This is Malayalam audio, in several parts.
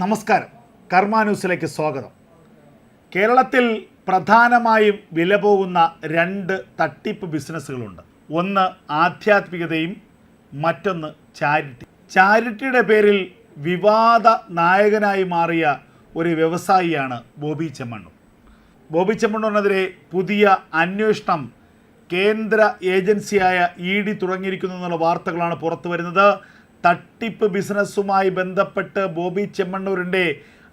നമസ്കാരം. കർമ്മ ന്യൂസിലേക്ക് സ്വാഗതം. കേരളത്തിൽ പ്രധാനമായും വില പോകുന്ന രണ്ട് തട്ടിപ്പ് ബിസിനസ്സുകളുണ്ട്. ഒന്ന് ആധ്യാത്മികതയും മറ്റൊന്ന് ചാരിറ്റി. ചാരിറ്റിയുടെ പേരിൽ വിവാദ നായകനായി മാറിയ ഒരു വ്യവസായിയാണ് ബോബി ചെമ്മണ്ണൂർ ബോബി ചെമ്മണ്ണൂരിനെതിരെ പുതിയ അന്വേഷണം കേന്ദ്ര ഏജൻസിയായ ഇ ഡി തുടങ്ങിയിരിക്കുന്നു എന്നുള്ള വാർത്തകളാണ് പുറത്തു വരുന്നത് തട്ടിപ്പ് ബിസിനസ്സുമായി ബന്ധപ്പെട്ട് ബോബി ചെമ്മണ്ണൂരിന്റെ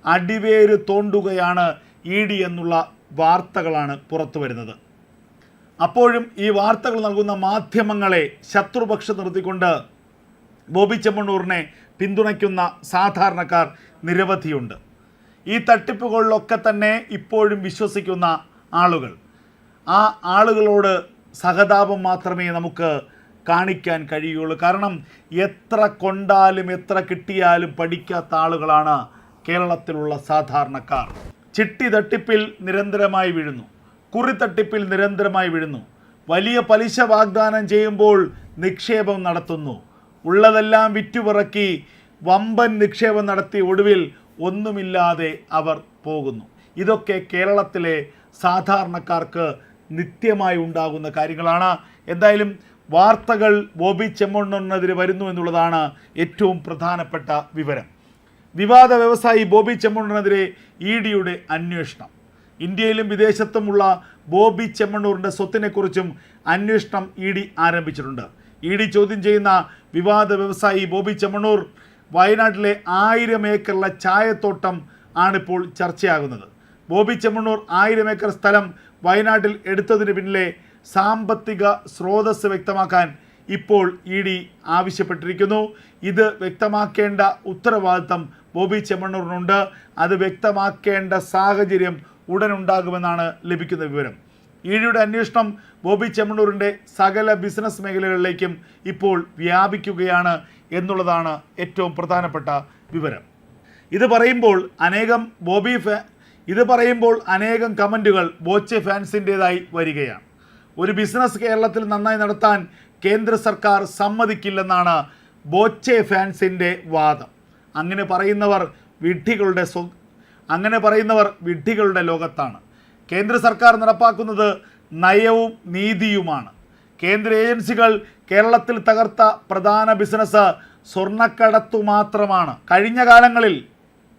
അടിവേര് തോണ്ടുകയാണ് ഇ ഡി എന്നുള്ള വാർത്തകളാണ് പുറത്തു വരുന്നത്. അപ്പോഴും ഈ വാർത്തകൾ നൽകുന്ന മാധ്യമങ്ങളെ ശത്രുപക്ഷം നിർത്തിക്കൊണ്ട് ബോബി ചെമ്മണ്ണൂറിനെ പിന്തുണയ്ക്കുന്ന സാധാരണക്കാർ നിരവധിയുണ്ട്. ഈ തട്ടിപ്പുകളിലൊക്കെ തന്നെ ഇപ്പോഴും വിശ്വസിക്കുന്ന ആളുകൾ. ആ ആളുകളോട് സഹതാപം മാത്രമേ നമുക്ക് കാണിക്കാൻ കഴിയുള്ളൂ. കാരണം എത്ര കൊണ്ടാലും എത്ര കിട്ടിയാലും പഠിക്കാത്ത ആളുകളാണ് കേരളത്തിലുള്ള സാധാരണക്കാർ. ചിട്ടി തട്ടിപ്പിൽ നിരന്തരമായി വീഴുന്നു. കുറി തട്ടിപ്പിൽ നിരന്തരമായി വീഴുന്നു. വലിയ പലിശ വാഗ്ദാനം ചെയ്യുമ്പോൾ നിക്ഷേപം നടത്തുന്നു. ഉള്ളതെല്ലാം വിറ്റുപിറക്കി വമ്പൻ നിക്ഷേപം നടത്തി ഒടുവിൽ ഒന്നുമില്ലാതെ അവർ പോകുന്നു. ഇതൊക്കെ കേരളത്തിലെ സാധാരണക്കാർക്ക് നിത്യമായി ഉണ്ടാകുന്ന കാര്യങ്ങളാണ്. എന്തായാലും വാർത്തകൾ ബോബി ചെമ്മണ്ണനെതിരെ വരുന്നു എന്നുള്ളതാണ് ഏറ്റവും പ്രധാനപ്പെട്ട വിവരം. വിവാദ വ്യവസായി ബോബി ചെമ്മണ്ണനെതിരെ ഇ ഡിയുടെ അന്വേഷണം. ഇന്ത്യയിലും വിദേശത്തുമുള്ള ബോബി ചെമ്മണ്ണൂറിന്റെ സ്വത്തിനെക്കുറിച്ചും അന്വേഷണം ഇ ഡി ആരംഭിച്ചിട്ടുണ്ട്. ഇ ഡി ചോദ്യം ചെയ്യുന്ന വിവാദ വ്യവസായി ബോബി ചെമ്മണ്ണൂർ വയനാട്ടിലെ ആയിരം ഏക്കറിലെ ചായത്തോട്ടം ആണിപ്പോൾ ചർച്ചയാകുന്നത്. ബോബി ചെമ്മണ്ണൂർ ആയിരം ഏക്കർ സ്ഥലം വയനാട്ടിൽ എടുത്തതിന് പിന്നിലെ സാമ്പത്തിക സ്രോതസ് വ്യക്തമാക്കാൻ ഇപ്പോൾ ഇ ഡി ആവശ്യപ്പെട്ടിരിക്കുന്നു. ഇത് വ്യക്തമാക്കേണ്ട ഉത്തരവാദിത്തം ബോബി ചെമ്മണ്ണൂറിനുണ്ട് അത് വ്യക്തമാക്കേണ്ട സാഹചര്യം ഉടനുണ്ടാകുമെന്നാണ് ലഭിക്കുന്ന വിവരം. ഇ ഡിയുടെ അന്വേഷണം ബോബി ചെമ്മണ്ണൂരിന്റെ സകല ബിസിനസ് മേഖലകളിലേക്കും ഇപ്പോൾ വ്യാപിക്കുകയാണ് എന്നുള്ളതാണ് ഏറ്റവും പ്രധാനപ്പെട്ട വിവരം. ഇത് പറയുമ്പോൾ അനേകം ബോബി ഫാ ഇത് പറയുമ്പോൾ അനേകം കമന്റുകൾ ബോച്ചെ ഫാൻസിന്റേതായി വരികയാണ്. ഒരു ബിസിനസ് കേരളത്തിൽ നന്നായി നടത്താൻ കേന്ദ്ര സർക്കാർ സമ്മതിക്കില്ലെന്നാണ് ബോച്ചെ ഫാൻസിന്റെ വാദം. അങ്ങനെ പറയുന്നവർ വിഡ്ഢികളുടെ സ്വ അങ്ങനെ പറയുന്നവർ വിഡ്ഢികളുടെ ലോകത്താണ്. കേന്ദ്ര സർക്കാർ നടപ്പാക്കുന്നത് നയവും നീതിയുമാണ്. കേന്ദ്ര ഏജൻസികൾ കേരളത്തിൽ തകർത്ത പ്രധാന ബിസിനസ് സ്വർണക്കടത്തു മാത്രമാണ്. കഴിഞ്ഞ കാലങ്ങളിൽ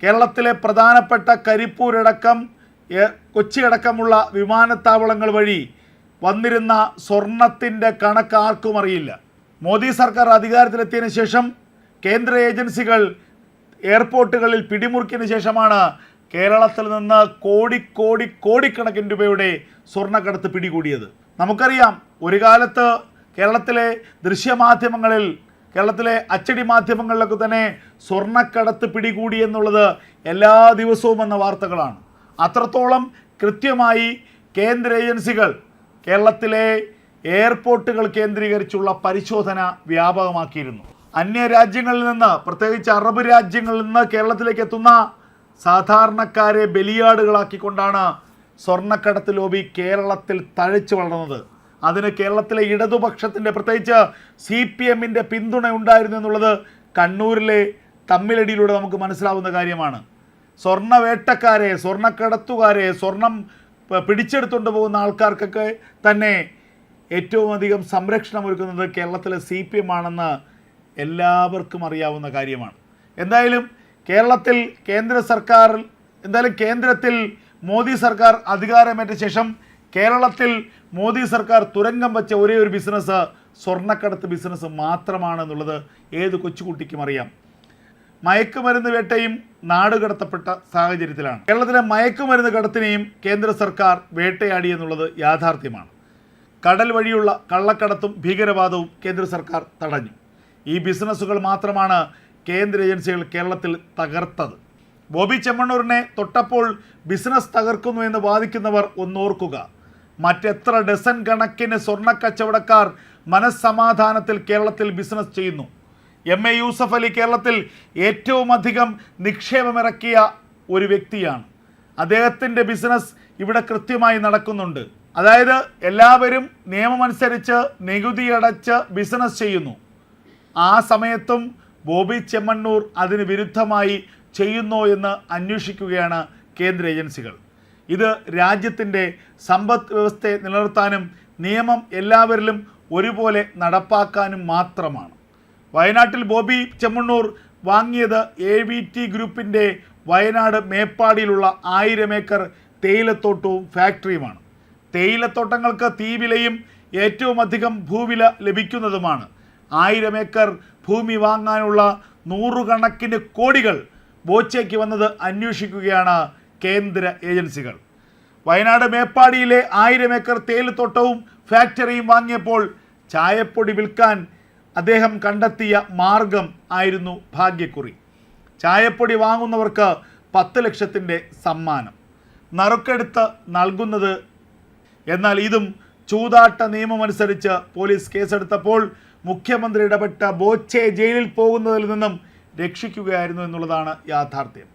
കേരളത്തിലെ പ്രധാനപ്പെട്ട കരിപ്പൂരടക്കം കൊച്ചിയടക്കമുള്ള വിമാനത്താവളങ്ങൾ വഴി വന്നിരുന്ന സ്വർണത്തിന്റെ കണക്ക് ആർക്കും അറിയില്ല. മോദി സർക്കാർ അധികാരത്തിലെത്തിയതിനു ശേഷം കേന്ദ്ര ഏജൻസികൾ എയർപോർട്ടുകളിൽ പിടിമുറുക്കിയതിനു ശേഷമാണ് കേരളത്തിൽ നിന്ന് കോടി കോടി കോടിക്കണക്കിന് രൂപയുടെ സ്വർണക്കടത്ത് പിടികൂടിയത്. നമുക്കറിയാം ഒരു കാലത്ത് കേരളത്തിലെ ദൃശ്യമാധ്യമങ്ങളിൽ കേരളത്തിലെ അച്ചടി മാധ്യമങ്ങളിലൊക്കെ തന്നെ സ്വർണക്കടത്ത് പിടികൂടി എന്നുള്ളത് എല്ലാ ദിവസവും എന്ന വാർത്തകളാണ്. അത്രത്തോളം കൃത്യമായി കേന്ദ്ര ഏജൻസികൾ കേരളത്തിലെ എയർപോർട്ടുകൾ കേന്ദ്രീകരിച്ചുള്ള പരിശോധന വ്യാപകമാക്കിയിരുന്നു. അന്യ രാജ്യങ്ങളിൽ നിന്ന് പ്രത്യേകിച്ച് അറബ് രാജ്യങ്ങളിൽ നിന്ന് കേരളത്തിലേക്ക് എത്തുന്ന സാധാരണക്കാരെ ബലിയാടുകളാക്കിക്കൊണ്ടാണ് സ്വർണക്കടത്ത് ലോബി കേരളത്തിൽ തഴച്ചു വളർന്നത്. അതിന് കേരളത്തിലെ ഇടതുപക്ഷത്തിന്റെ പ്രത്യേകിച്ച് സി പി എമ്മിന്റെ പിന്തുണ ഉണ്ടായിരുന്നു എന്നുള്ളത് കണ്ണൂരിലെ തമ്മിലടിയിലൂടെ നമുക്ക് മനസ്സിലാവുന്ന കാര്യമാണ്. സ്വർണ വേട്ടക്കാരെ സ്വർണക്കടത്തുകാരെ സ്വർണം പിടിച്ചെടുത്തുകൊണ്ട് പോകുന്ന ആൾക്കാർക്കൊക്കെ തന്നെ ഏറ്റവും അധികം സംരക്ഷണം ഒരുക്കുന്നത് കേരളത്തിലെ സി പി എം ആണെന്ന് എല്ലാവർക്കും അറിയാവുന്ന കാര്യമാണ്. എന്തായാലും കേരളത്തിൽ കേന്ദ്ര സർക്കാർ എന്തായാലും കേന്ദ്രത്തിൽ മോദി സർക്കാർ അധികാരമേറ്റ ശേഷം കേരളത്തിൽ മോദി സർക്കാർ തുരങ്കം വെച്ച ഒരേ ഒരു ബിസിനസ് സ്വർണക്കടത്ത് ബിസിനസ് മാത്രമാണെന്നുള്ളത് ഏത് കൊച്ചുകുട്ടിക്കും അറിയാം. മയക്കുമരുന്ന് വേട്ടയും നാടുകടത്തപ്പെട്ട സാഹചര്യത്തിലാണ്. കേരളത്തിലെ മയക്കുമരുന്ന് കടത്തിനെയും കേന്ദ്ര സർക്കാർ വേട്ടയാടി എന്നുള്ളത് യാഥാർത്ഥ്യമാണ്. കടൽ വഴിയുള്ള കള്ളക്കടത്തും ഭീകരവാദവും കേന്ദ്ര സർക്കാർ തടഞ്ഞു. ഈ ബിസിനസ്സുകൾ മാത്രമാണ് കേന്ദ്ര ഏജൻസികൾ കേരളത്തിൽ തകർത്തത്. ബോബി ചെമ്മണ്ണൂരിനെ തൊട്ടപ്പോൾ ബിസിനസ് തകർക്കുന്നു എന്ന് വാദിക്കുന്നവർ ഒന്നോർക്കുക. മറ്റെത്ര ഡസൻ കണക്കിന് സ്വർണക്കച്ചവടക്കാർ മനസ്സമാധാനത്തിൽ കേരളത്തിൽ ബിസിനസ് ചെയ്യുന്നു. എം എ യൂസഫ് അലി കേരളത്തിൽ ഏറ്റവും അധികം നിക്ഷേപമിറക്കിയ ഒരു വ്യക്തിയാണ്. അദ്ദേഹത്തിന്റെ ബിസിനസ് ഇവിടെ കൃത്യമായി നടക്കുന്നുണ്ട്. അതായത് എല്ലാവരും നിയമമനുസരിച്ച് നികുതി അടച്ച് ബിസിനസ് ചെയ്യുന്നു. ആ സമയത്തും ബോബി ചെമ്മണ്ണൂർ അതിന് വിരുദ്ധമായി ചെയ്യുന്നോ എന്ന് അന്വേഷിക്കുകയാണ് കേന്ദ്ര ഏജൻസികൾ. ഇത് രാജ്യത്തിന്റെ സമ്പദ് വ്യവസ്ഥയെ നിലനിർത്താനും നിയമം എല്ലാവരിലും ഒരുപോലെ നടപ്പാക്കാനും മാത്രമാണ്. വയനാട്ടിൽ ബോബി ചെമ്മണ്ണൂർ വാങ്ങിയത് എ വി ടി ഗ്രൂപ്പിന്റെ വയനാട് മേപ്പാടിയിലുള്ള ആയിരം ഏക്കർ തേയിലത്തോട്ടവും ഫാക്ടറിയുമാണ്. തേയിലത്തോട്ടങ്ങൾക്ക് തീവിലയും ഏറ്റവും അധികം ഭൂവില ലഭിക്കുന്നതുമാണ്. ആയിരം ഏക്കർ ഭൂമി വാങ്ങാനുള്ള നൂറുകണക്കിന് കോടികൾ ബോച്ചയ്ക്ക് വന്നത് അന്വേഷിക്കുകയാണ് കേന്ദ്ര ഏജൻസികൾ. വയനാട് മേപ്പാടിയിലെ ആയിരം ഏക്കർ തേയിലത്തോട്ടവും ഫാക്ടറിയും വാങ്ങിയപ്പോൾ ചായപ്പൊടി വിൽക്കാൻ അദ്ദേഹം കണ്ടെത്തിയ മാർഗം ആയിരുന്നു ഭാഗ്യക്കുറി. ചായപ്പൊടി വാങ്ങുന്നവർക്ക് പത്ത് ലക്ഷത്തിന്റെ സമ്മാനം. നറുക്കെടുത്ത് നൽകുന്നത് എന്നാൽ ഇതും ചൂതാട്ട നിയമമനുസരിച്ച് പോലീസ് കേസെടുത്തപ്പോൾ മുഖ്യമന്ത്രി ഇടപെട്ട ബോച്ചെ ജയിലിൽ പോകുന്നതിൽ നിന്നും രക്ഷിക്കുകയായിരുന്നു എന്നുള്ളതാണ് യാഥാർത്ഥ്യം.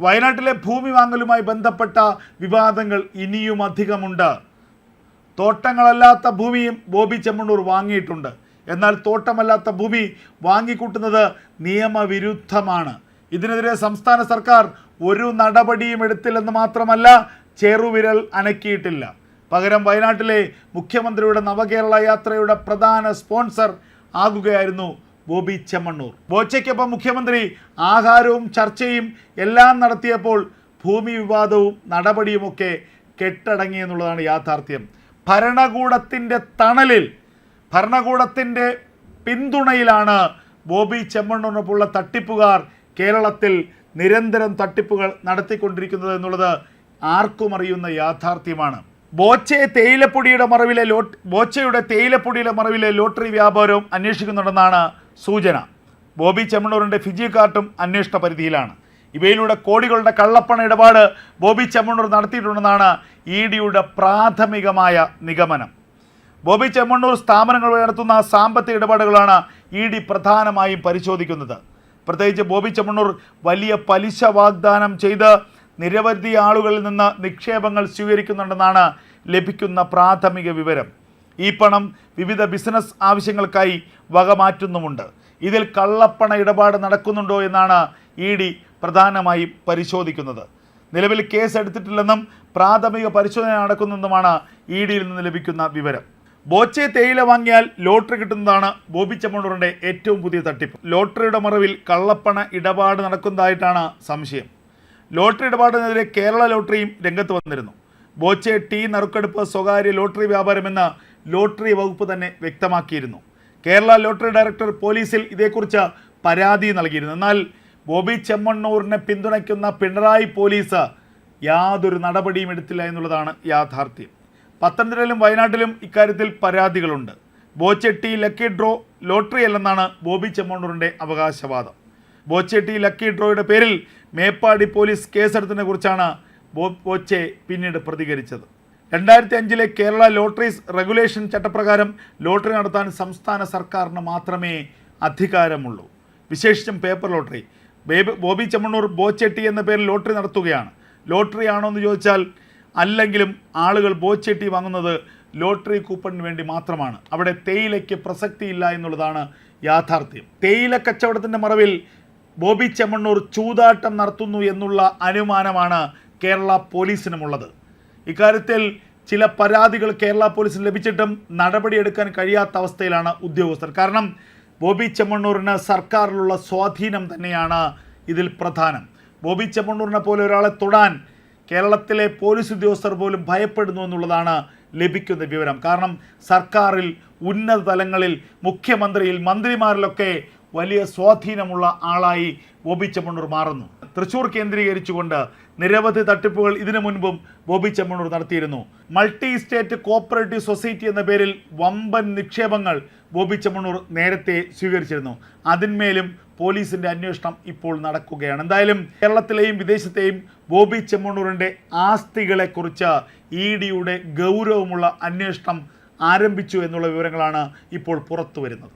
വയനാട്ടിലെ ഭൂമി വാങ്ങലുമായി ബന്ധപ്പെട്ട വിവാദങ്ങൾ ഇനിയും അധികമുണ്ട്. തോട്ടങ്ങളല്ലാത്ത ഭൂമിയും ബോബി ചെമ്മണ്ണൂർ വാങ്ങിയിട്ടുണ്ട്. എന്നാൽ തോട്ടമല്ലാത്ത ഭൂമി വാങ്ങിക്കൂട്ടുന്നത് നിയമവിരുദ്ധമാണ്. ഇതിനെതിരെ സംസ്ഥാന സർക്കാർ ഒരു നടപടിയും എടുത്തില്ലെന്ന് മാത്രമല്ല ചെറുവിരൽ അനക്കിയിട്ടില്ല. പകരം വയനാട്ടിലെ മുഖ്യമന്ത്രിയുടെ നവകേരള യാത്രയുടെ പ്രധാന സ്പോൺസർ ആകുകയായിരുന്നു ബോബി ചെമ്മണ്ണൂർ. ബോച്ചയ്ക്കൊപ്പം മുഖ്യമന്ത്രി ആഹാരവും ചർച്ചയും എല്ലാം നടത്തിയപ്പോൾ ഭൂമി വിവാദവും നടപടിയുമൊക്കെ കെട്ടടങ്ങി എന്നുള്ളതാണ് യാഥാർത്ഥ്യം. ഭരണകൂടത്തിന്റെ തണലിൽ ഭരണകൂടത്തിന്റെ പിന്തുണയിലാണ് ബോബി ചെമ്മണ്ണൂരിനൊപ്പമുള്ള തട്ടിപ്പുകാർ കേരളത്തിൽ നിരന്തരം തട്ടിപ്പുകൾ നടത്തിക്കൊണ്ടിരിക്കുന്നത് എന്നുള്ളത് ആർക്കും അറിയുന്ന യാഥാർത്ഥ്യമാണ്. ബോച്ചെ തേയിലപ്പൊടിയുടെ മറവിലെ ലോട്ട് ബോച്ചയുടെ തേയിലപ്പൊടിയുടെ മറവിലെ ലോട്ടറി വ്യാപാരവും അന്വേഷിക്കുന്നുണ്ടെന്നാണ് സൂചന. ബോബി ചെമ്മണ്ണൂരിന്റെ ഫിജി കാർട്ടും അന്വേഷണ പരിധിയിലാണ്. ഇവയിലൂടെ കോടികളുടെ കള്ളപ്പണ ഇടപാട് ബോബി ചെമ്മണ്ണൂർ നടത്തിയിട്ടുണ്ടെന്നാണ് ഇ ഡിയുടെ പ്രാഥമികമായ നിഗമനം. ബോബി ചെമ്മണ്ണൂർ സ്ഥാപനങ്ങൾ വഴി നടത്തുന്ന സാമ്പത്തിക ഇടപാടുകളാണ് ഇ ഡി പ്രധാനമായും പരിശോധിക്കുന്നത്. പ്രത്യേകിച്ച് ബോബി ചെമ്മണ്ണൂർ വലിയ പലിശ വാഗ്ദാനം ചെയ്ത് നിരവധി ആളുകളിൽ നിന്ന് നിക്ഷേപങ്ങൾ സ്വീകരിക്കുന്നുണ്ടെന്നാണ് ലഭിക്കുന്ന പ്രാഥമിക വിവരം. ഈ പണം വിവിധ ബിസിനസ് ആവശ്യങ്ങൾക്കായി വകമാറ്റുന്നുമുണ്ട് ഇതിൽ കള്ളപ്പണ ഇടപാട് നടക്കുന്നുണ്ടോ എന്നാണ് ഇ ഡി പ്രധാനമായും പരിശോധിക്കുന്നത്. നിലവിൽ കേസ് എടുത്തിട്ടില്ലെന്നും പ്രാഥമിക പരിശോധന നടക്കുന്നെന്നുമാണ് ഇ ഡിയിൽ നിന്ന് ലഭിക്കുന്ന വിവരം. ബോച്ചെ തേയില വാങ്ങിയാൽ ലോട്ടറി കിട്ടുന്നതാണ് ബോബി ചെമ്മണ്ണൂറിന്റെ ഏറ്റവും പുതിയ തട്ടിപ്പ്. ലോട്ടറിയുടെ മറവിൽ കള്ളപ്പണ ഇടപാട് നടക്കുന്നതായിട്ടാണ് സംശയം. ലോട്ടറി ഇടപാടിനെതിരെ കേരള ലോട്ടറിയും രംഗത്ത് വന്നിരുന്നു. ബോച്ചെ ടീ നറുക്കെടുപ്പ് സ്വകാര്യ ലോട്ടറി വ്യാപാരമെന്ന് ലോട്ടറി വകുപ്പ് തന്നെ വ്യക്തമാക്കിയിരുന്നു. കേരള ലോട്ടറി ഡയറക്ടർ പോലീസിൽ ഇതേക്കുറിച്ച് പരാതി നൽകിയിരുന്നു. എന്നാൽ ബോബി ചെമ്മണ്ണൂറിനെ പിന്തുണയ്ക്കുന്ന പിണറായി പോലീസ് യാതൊരു നടപടിയും എടുത്തില്ല എന്നുള്ളതാണ് യാഥാർത്ഥ്യം. പത്തനംതിട്ടയിലും വയനാട്ടിലും ഇക്കാര്യത്തിൽ പരാതികളുണ്ട്. ബോച്ചെട്ടി ലക്കി ഡ്രോ ലോട്ടറി അല്ലെന്നാണ് ബോബി ചെമ്മണ്ണൂരിന്റെ അവകാശവാദം. ബോച്ചെട്ടി ലക്കി ഡ്രോയുടെ പേരിൽ മേപ്പാടി പോലീസ് കേസെടുത്തതിനെ കുറിച്ചാണ് ബോച്ചെ പിന്നീട് പ്രതികരിച്ചത്. രണ്ടായിരത്തി അഞ്ചിലെ കേരള ലോട്ടറീസ് റെഗുലേഷൻ ചട്ടപ്രകാരം ലോട്ടറി നടത്താൻ സംസ്ഥാന സർക്കാരിന് മാത്രമേ അധികാരമുള്ളൂ. വിശേഷിച്ചും പേപ്പർ ലോട്ടറി. ബേബി ബോബി ചെമ്മണ്ണൂർ ബോച്ചെട്ടി എന്ന പേരിൽ ലോട്ടറി നടത്തുകയാണ്. ലോട്ടറി ആണോ എന്ന് ചോദിച്ചാൽ അല്ലെങ്കിലും ആളുകൾ ബോച്ചെട്ടി വാങ്ങുന്നത് ലോട്ടറി കൂപ്പണിന് വേണ്ടി മാത്രമാണ്. അവിടെ തേയിലയ്ക്ക് പ്രസക്തിയില്ല എന്നുള്ളതാണ് യാഥാർത്ഥ്യം. തേയില കച്ചവടത്തിന്റെ മറവിൽ ബോബി ചെമ്മണ്ണൂർ ചൂതാട്ടം നടത്തുന്നു എന്നുള്ള അനുമാനമാണ് കേരള പോലീസിനുമുള്ളത്. ഇക്കാര്യത്തിൽ ചില പരാതികൾ കേരള പോലീസിന് ലഭിച്ചിട്ടും നടപടിയെടുക്കാൻ കഴിയാത്ത അവസ്ഥയിലാണ് ഉദ്യോഗസ്ഥർ. കാരണം ബോബി ചെമ്മണ്ണൂരിന് സർക്കാരിലുള്ള സ്വാധീനം തന്നെയാണ് ഇതിൽ പ്രധാനം. ബോബി ചെമ്മണ്ണൂരിനെ പോലെ ഒരാളെ തൊടാൻ കേരളത്തിലെ പോലീസ് ഉദ്യോഗസ്ഥർ പോലും ഭയപ്പെടുന്നു എന്നുള്ളതാണ് ലഭിക്കുന്ന വിവരം. കാരണം സർക്കാരിൽ ഉന്നത തലങ്ങളിൽ മുഖ്യമന്ത്രിയിൽ മന്ത്രിമാരിലൊക്കെ വലിയ സ്വാധീനമുള്ള ആളായി ബോബി ചെമ്മണ്ണൂർ മാറുന്നു. തൃശ്ശൂർ കേന്ദ്രീകരിച്ചുകൊണ്ട് നിരവധി തട്ടിപ്പുകൾ ഇതിനു മുൻപും ബോബി ചെമ്മണ്ണൂർ നടത്തിയിരുന്നു. മൾട്ടി സ്റ്റേറ്റ് കോപ്പറേറ്റീവ് സൊസൈറ്റി എന്ന പേരിൽ വമ്പൻ നിക്ഷേപങ്ങൾ ബോബി ചെമ്മണ്ണൂർ നേരത്തെ സ്വീകരിച്ചിരുന്നു. അതിന്മേലും പോലീസിന്റെ അന്വേഷണം ഇപ്പോൾ നടക്കുകയാണ്. എന്തായാലും കേരളത്തിലെയും വിദേശത്തെയും ബോബി ചെമ്മണ്ണൂരിന്റെ ആസ്തികളെക്കുറിച്ച് ഇ ഡിയുടെ ഗൗരവമുള്ള അന്വേഷണം ആരംഭിച്ചു എന്നുള്ള വിവരങ്ങളാണ് ഇപ്പോൾ പുറത്തു വരുന്നത്